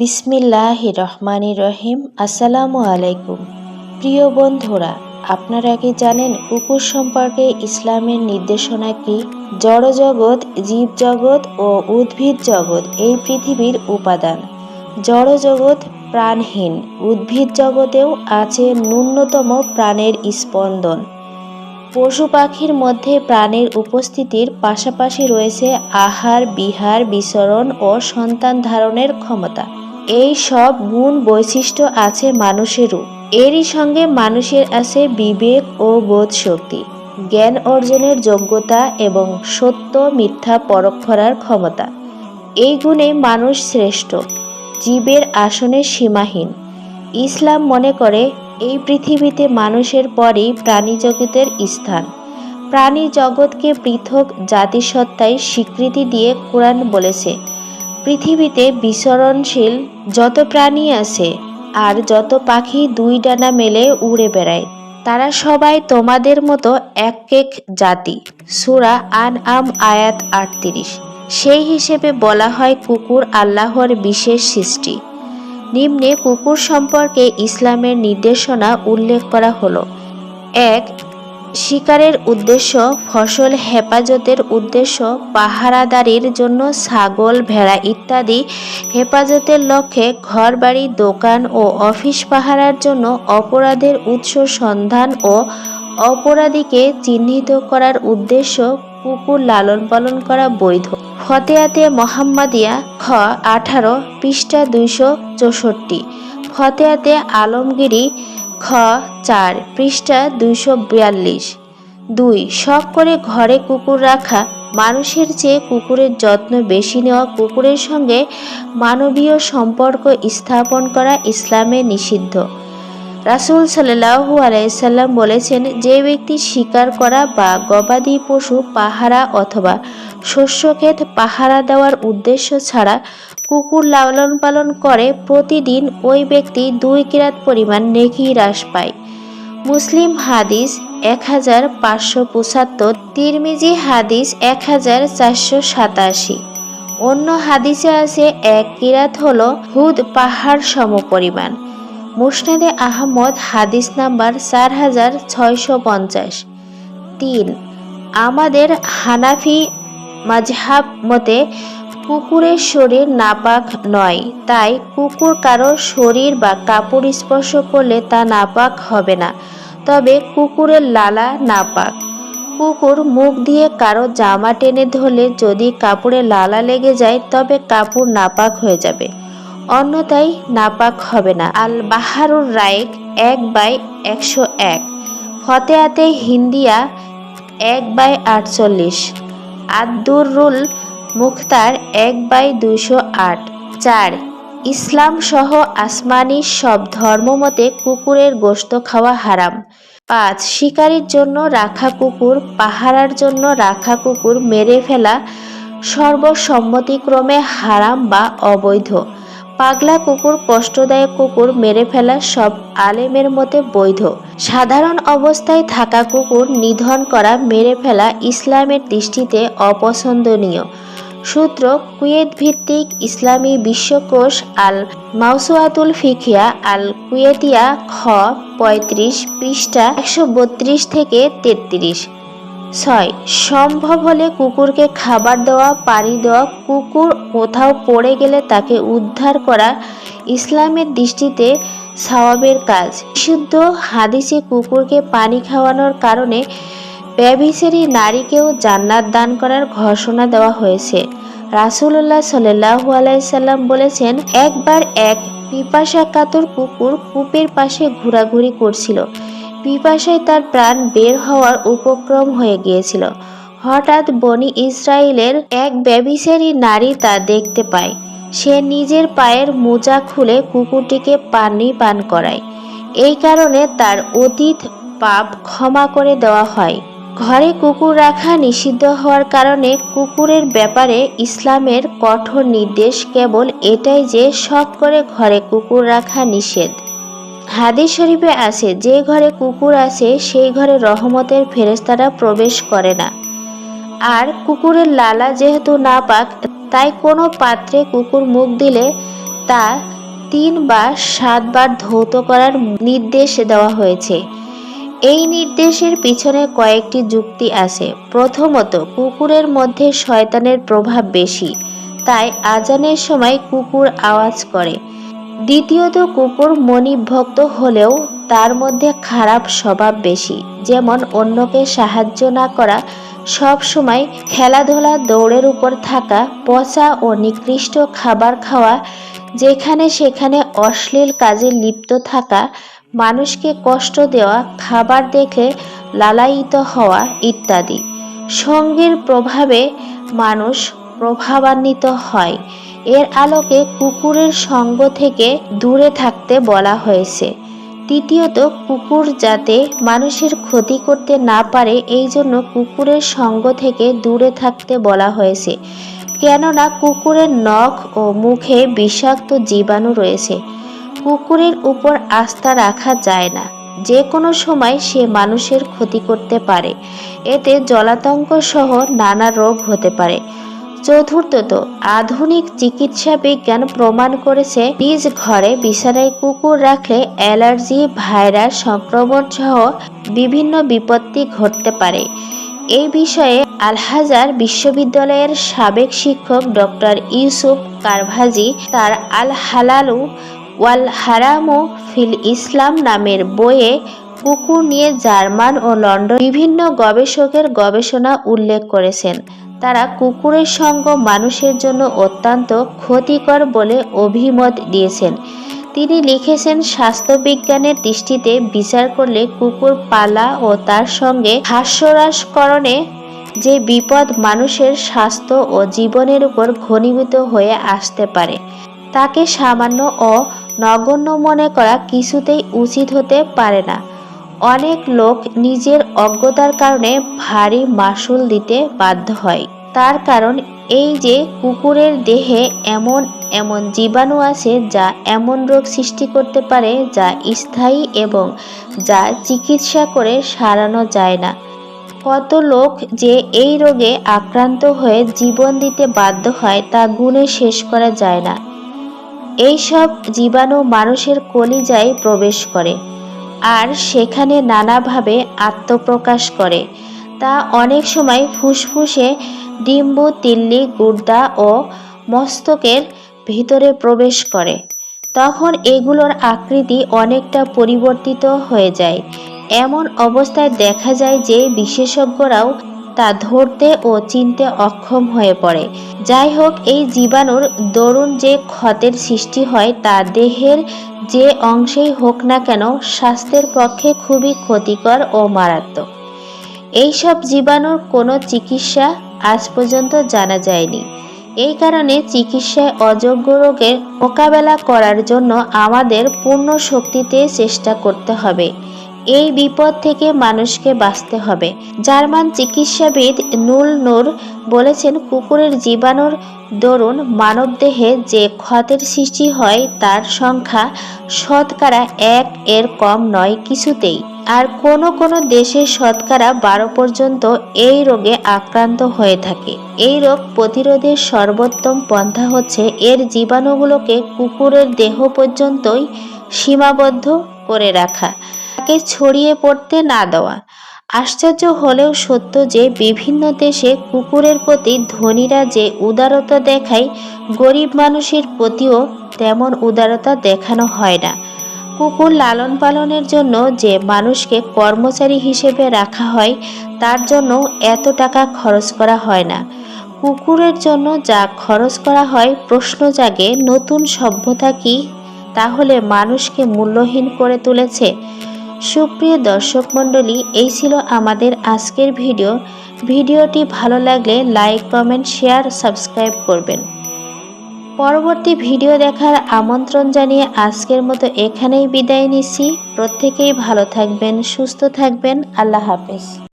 বিসমিল্লাহ রহমান রহিম আসসালামু আলাইকুম। প্রিয় বন্ধুরা, আপনারা কি জানেন কুকুর সম্পর্কে ইসলামের নির্দেশনা কি? জড়জগৎ, জীবজগৎ ও উদ্ভিদ জগৎ এই পৃথিবীর উপাদান। জড়জগৎ প্রাণহীন, উদ্ভিদ জগতেও আছে ন্যূনতম প্রাণের স্পন্দন। পশু পাখির মধ্যে প্রাণের উপস্থিতির পাশাপাশি রয়েছে আহার, বিহার, বিচরণ ও সন্তান ধারণের ক্ষমতা। এই সব গুণ বৈশিষ্ট্য আছে মানুষেরও এরই সঙ্গে মানুষের আছে বিবেক ও বোধ শক্তি জ্ঞান অর্জনের যোগ্যতা এবং সত্য, মিথ্যা পরখ করার ক্ষমতা। এই গুণে মানুষ শ্রেষ্ঠ, জীবের আসনে সীমাহীন। ইসলাম মনে করে, এই পৃথিবীতে মানুষের পরেই প্রাণী জগতের স্থান। প্রাণী জগৎকে পৃথক জাতিসত্তায় স্বীকৃতি দিয়ে কোরআন বলেছে পৃথিবীতে বিচরণশীল যত প্রাণী আছে আর যত পাখি দুই ডানা মেলে উড়ে বেড়ায়, তারা সবাই তোমাদের মতো এক এক জাতি। সুরা আন আম আয়াত আটত্রিশ। সেই হিসেবে বলা হয় কুকুর আল্লাহর বিশেষ সৃষ্টি। নিম্নে কুকুর সম্পর্কে ইসলামের নির্দেশনা উল্লেখ করা হলো। এক শিকারের উদ্দেশ্য ফসল হেফাজতের উদ্দেশ্য, পাহারাদারির জন্য ছাগল, ভেড়া ইত্যাদি। হেফাজতের লক্ষ্যে ঘরবাড়ি, দোকান ও অফিস পাহারার জন্য অপরাধের উৎস সন্ধান ও অপরাধীকে চিহ্নিত করার উদ্দেশ্য কুকুর লালন পালন করা বৈধ। ফতেয়াতে মোহাম্মদিয়া খ আঠারো পৃষ্ঠা দুইশো চৌষট্টি। ফতেয়াতে আলমগিরি খ চার পৃষ্ঠা দুইশো বিয়াল্লিশ। দুই, শখ করে ঘরে কুকুর রাখা, মানুষের চেয়ে কুকুরের যত্ন বেশি নেওয়া, কুকুরের সঙ্গে মানবীয় সম্পর্ক স্থাপন করা ইসলামে নিষিদ্ধ। রাসুল সাল্লাহু আলাইসাল্লাম বলেছেন, যে ব্যক্তি শিকার করা বা গবাদি পশু, পাহারা অথবা শস্যক্ষেত পাহারা দেওয়ার উদ্দেশ্য ছাড়া কুকুর লালন পালন করে প্রতিদিন ওই ব্যক্তি দুই কিরাত পরিমাণ নেকি হ্রাস পায়। মুসলিম হাদিস এক হাজার পাঁচশো পঁচাত্তর, তিরমিজি হাদিস এক হাজার চারশো সাতাশি। অন্য হাদিসে আছে, এক কিরাত হল হুদ পাহাড় সমপরিমাণ। মুসনাদে আহমদ হাদিস নাম্বার চার হাজার ছয়শো পঞ্চাশ। তিন, আমাদের হানাফি মাজহাব মতে কুকুরের শরীর নাপাক নয়, তাই কুকুর কারও শরীর বা কাপড় স্পর্শ করলে তা নাপাক হবে না। তবে কুকুরের লালা নাপাক। কুকুর মুখ দিয়ে কারও জামা টেনে ধরলে যদি কাপড়ে লালা লেগে যায়, তবে কাপড় নাপাক হয়ে যাবে। অন্যথায় নাপাক হবে না। আল বাহারুর রায়েক এক বাই একশো এক। ফতেয়াতে হিন্দিয়া এক বাই আটচল্লিশ। আদুরুল মুখতার এক বাই দুইশো আট। চার, ইসলাম সহ আসমানি সব ধর্মমতে কুকুরের গোশত খাওয়া হারাম। পাঁচ, শিকারির জন্য রাখা কুকুর, পাহারার জন্য রাখা কুকুর মেরে ফেলা সর্বসম্মতিক্রমে হারাম বা অবৈধ। পাগলা কুকুর, কষ্টদায়ক কুকুর মেরে ফেলা সব আলেমের মতে বৈধ। সাধারণ অবস্থায় থাকা কুকুর নিধন করা, মেরে ফেলা ইসলামের দৃষ্টিতে অপছন্দনীয়। সূত্র কুয়েত ভিত্তিক ইসলামী বিশ্বকোষ আল মাউসুয়াতুল ফিকিয়া আল কুয়েতিয়া খ পঁয়ত্রিশ পৃষ্ঠা একশো বত্রিশ থেকে তেত্রিশ। ছয়, সম্ভব হলে কুকুরকে খাবার দেওয়া, পানি দেওয়া, কুকুর কোথাও পড়ে গেলে তাকে উদ্ধার করা ইসলামের দৃষ্টিতে সওয়াবের কাজ। বিশুদ্ধ হাদিসে কুকুরকে পানি খাওয়ানোর কারণে ব্যভিচারী নারীকেও জান্নাত দান করার ঘোষণা দেওয়া হয়েছে। রাসুল্লাহ সাল্লাহু আলাইসাল্লাম বলেছেন, একবার এক পিপাসা কাতর কুকুর কূপের পাশে ঘোরাঘুরি করছিল। পিপাসায় তার প্রাণ বের হওয়ার উপক্রম হয়ে গিয়েছিল। হঠাৎ বনি ইসরায়েলের এক ব্যবিচারী নারী তা দেখতে পায়। সে নিজের পায়ের মোজা খুলে কুকুরটিকে পানি পান করায়। এই কারণে তার অতীত পাপ ক্ষমা করে দেওয়া হয়। ঘরে কুকুর রাখা নিষিদ্ধ হওয়ার কারণে কুকুরের ব্যাপারে ইসলামের কঠোর নির্দেশ কেবল এটাই যে শখ করে ঘরে কুকুর রাখা নিষেধ। হাদিস শরীফে আছে, যে ঘরে কুকুর আছে, সেই ঘরে রহমতের ফেরেস্তারা প্রবেশ করে না। আর কুকুরের লালা যেহেতু না পাক তাই কোনো পাত্রে কুকুর মুখ দিলে তা তিন বা সাতবার ধৌত করার নির্দেশ দেওয়া হয়েছে। এই নির্দেশের পিছনে কয়েকটি যুক্তি আছে। প্রথমত, কুকুরের মধ্যে শয়তানের প্রভাব বেশি, তাই আজানের সময় কুকুর আওয়াজ করে। দ্বিতীয়ত, কুকুর মনিভক্ত হলেও তার মধ্যে খারাপ স্বভাব বেশি, যেমন অন্যকে সাহায্য না করা, সব সময় খেলাধুলা, দৌড়ের উপর থাকা, পচা ও নিকৃষ্ট খাবার খাওয়া, যেখানে সেখানে অশ্লীল কাজে লিপ্ত থাকা মানুষকে কষ্ট দেওয়া, খাবার দেখে লালায়িত হওয়া ইত্যাদি। সঙ্গের প্রভাবে মানুষ প্রভাবান্বিত হয়। এর আলোকে কুকুরের সঙ্গ থেকে দূরে থাকতে বলা হয়েছে। তৃতীয়ত, কুকুর যাতে মানুষের ক্ষতি করতে না পারে এই জন্য কুকুরের সঙ্গ থেকে দূরে থাকতে বলা হয়েছে। কেননা, কুকুরের নখ ও মুখে বিষাক্ত জীবাণু রয়েছে। কুকুরের উপর আস্থা রাখা যায় না। যে কোনো সময় সে মানুষের ক্ষতি করতে পারে। এতে জলাতঙ্ক সহ নানা রোগ হতে পারে। চতুর্থত, আধুনিক চিকিৎসা বিজ্ঞান প্রমাণ করেছে নিজ ঘরে বিছানায় কুকুর রাখলে অ্যালার্জি, ভাইরাস সংক্রমণ সহ বিভিন্ন বিপত্তি ঘটতে পারে। এই বিষয়ে আলহাজার বিশ্ববিদ্যালয়ের সাবেক শিক্ষক ডক্টর ইউসুফ কারভাজি তার আল হালালু ওয়াল হারামু ফিল ইসলাম নামের বইয়ে কুকুর নিয়ে জার্মান ও লন্ডন বিভিন্ন গবেষকের গবেষণা উল্লেখ করেছেন। তারা কুকুরের সঙ্গ মানুষের জন্য অত্যন্ত ক্ষতিকর বলে অভিমত দিয়েছেন। তিনি লিখেছেন, স্বাস্থ্যবিজ্ঞানের দৃষ্টিতে বিচার করলে কুকুর পালা ও তার সঙ্গে হাস্যরাসকরণে যে বিপদ মানুষের স্বাস্থ্য ও জীবনের উপর ঘনীভূত হয়ে আসতে পারে। তাকে সামান্য ও নগণ্য মনে করা কিছুতেই উচিত হতে পারে না। অনেক লোক নিজের অজ্ঞতার কারণে ভারী মাসুল দিতে বাধ্য হয়। তার কারণ এই যে কুকুরের দেহে এমন এমন জীবাণু আছে যা এমন রোগ সৃষ্টি করতে পারে যা স্থায়ী এবং যা চিকিৎসা করে সারানো যায় না। কত লোক যে এই রোগে আক্রান্ত হয়ে জীবন দিতে বাধ্য হয় তা গুণে শেষ করা যায় না। এইসব জীবাণু মানুষের কলিজায় প্রবেশ করে আর সেখানে নানাভাবে আত্মপ্রকাশ করে। তা অনেক সময় ফুসফুসে ডিম্ব, তিল্লি, গুর্দা ও মস্তকের ভিতরে প্রবেশ করে। তখন এগুলোর আকৃতি অনেকটা পরিবর্তিত হয়ে যায়। এমন অবস্থায় দেখা যায় যে বিশেষজ্ঞরাও তা ধরতে ও চিনতে অক্ষম হয়ে পড়ে। যাই হোক, এই জীবাণুর দরুন যে ক্ষতের সৃষ্টি হয়, তা দেহের যে অংশেই হোক না কেন, স্বাস্থ্যের পক্ষে খুবই ক্ষতিকর ও মারাত্মক। এইসব জীবাণুর কোনো চিকিৎসা আজ পর্যন্ত জানা যায়নি। এই কারণে চিকিৎসায় অযোগ্য রোগের মোকাবেলা করার জন্য আমাদের পূর্ণ শক্তিতে চেষ্টা করতে হবে। এই বিপদ থেকে মানুষকে বাঁচতে হবে। জার্মান চিকিৎসাবিদ নুল নূর বলেছেন, কুকুরের জীবাণুর দরুন মানবদেহে যে ক্ষতের সৃষ্টি হয়, তার সংখ্যা শতকরা এক এর কম নয় কিছুতেই। আর কোনো কোনো দেশে শতকরা বারো পর্যন্ত এই রোগে আক্রান্ত হয়ে থাকে। এই রোগ প্রতিরোধের সর্বোত্তম পন্থা হচ্ছে, এর জীবাণুগুলোকে কুকুরের দেহ পর্যন্তই সীমাবদ্ধ করে রাখা। তাকে ছড়িয়ে পড়তে না দেওয়া। আশ্চর্য হলেও সত্য যে বিভিন্ন দেশে কুকুরের প্রতি ধনীরা যে উদারতা দেখায়, গরিব মানুষের প্রতিও তেমন উদারতা দেখানো হয় না। কুকুর লালন পালনের জন্য যে মানুষকে কর্মচারী হিসেবে রাখা হয়, তার জন্য এত টাকা খরচ করা হয় না। কুকুরের জন্য যা খরচ করা হয়, প্রশ্ন জাগে, নতুন সভ্যতা কি? তাহলে মানুষকে মূল্যহীন করে তুলেছে? সুপ্রিয় দর্শক মণ্ডলী, এই ছিল আমাদের আজকের ভিডিও। ভিডিওটি ভালো লাগলে লাইক, কমেন্ট, শেয়ার, সাবস্ক্রাইব করবেন। পরবর্তী ভিডিও দেখার আমন্ত্রণ জানিয়ে আজকের মতো এখানেই বিদায় নিছি প্রত্যেকেই ভালো থাকবেন, সুস্থ থাকবেন। আল্লাহ হাফেজ।